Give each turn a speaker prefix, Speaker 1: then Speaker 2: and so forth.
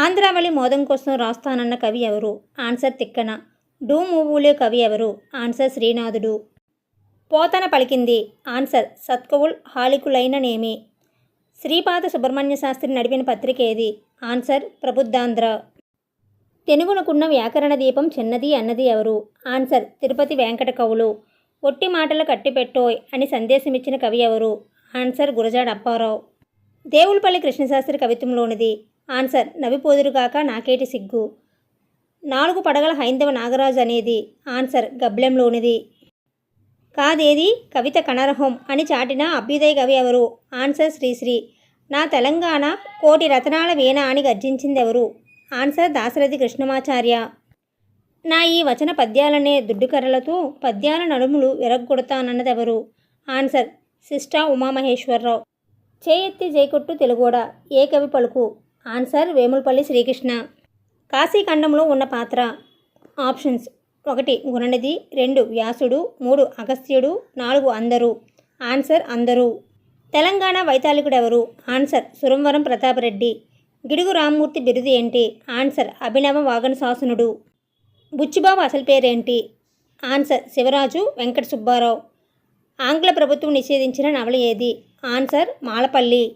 Speaker 1: ఆంధ్రావళి మోదం కోసం రాస్తానన్న కవి ఎవరు? ఆన్సర్ తిక్కన. డూ మూవులే కవి ఎవరు? ఆన్సర్ శ్రీనాథుడు. పోతన పలికింది. ఆన్సర్ సత్కవుల్ హాలికులైన నేమి శ్రీపాద సుబ్రహ్మణ్య శాస్త్రి నడిపిన పత్రిక ఏది ఆన్సర్ ప్రబుద్ధాంధ్ర. తెనుగునకున్న వ్యాకరణ దీపం చిన్నది అన్నది ఎవరు? ఆన్సర్ తిరుపతి వెంకట కవులు ఒట్టి మాటలు కట్టిపెట్టోయ్ అని సందేశమిచ్చిన కవి ఎవరు? ఆన్సర్ గురజాడ అప్పారావు. దేవులపల్లి కృష్ణశాస్త్రి కవిత్వంలోనిది. ఆన్సర్ నవ్విపోదురుగాక నాకేటి సిగ్గు. నాలుగు పడగల హైందవ నాగరాజు అనేది ఆన్సర్ గబ్లెంలోనిది కాదేది? కవిత కనరహం అని చాటిన అభ్యుదయ కవి ఎవరు? ఆన్సర్ శ్రీశ్రీ. నా తెలంగాణ కోటి రతనాల వీణ అని గర్జించిందెవరు? ఆన్సర్ దాశరథి కృష్ణమాచార్య. నా ఈ వచన పద్యాలనే దుడ్డుకర్రలతో పద్యాల నడుములు విరగ్గొడతానన్నదెవరు? ఆన్సర్ సిస్టా ఉమామహేశ్వరరావు. చేయెత్తి జైకొట్టు తెలుగోడ. ఏ కవి పలుకు? ఆన్సర్ వేములపల్లి శ్రీకృష్ణ. కాశీఖండంలో ఉన్న పాత్ర. ఆప్షన్స్ ఒకటి గుణనిధి రెండు వ్యాసుడు మూడు అగస్త్యుడు నాలుగు అందరూ. ఆన్సర్ అందరూ. తెలంగాణ వైతాళికుడెవరు? ఆన్సర్ సురంవరం ప్రతాపరెడ్డి. గిడుగు రామ్మూర్తి బిరుదు ఏంటి? ఆన్సర్ అభినవ వాగన శాసనుడు బుచ్చిబాబు అసలు పేరేంటి? ఆన్సర్ శివరాజు వెంకట సుబ్బారావు. ఆంగ్ల ప్రభుత్వం నిషేధించిన నవల ఏది? ఆన్సర్ మాలపల్లి.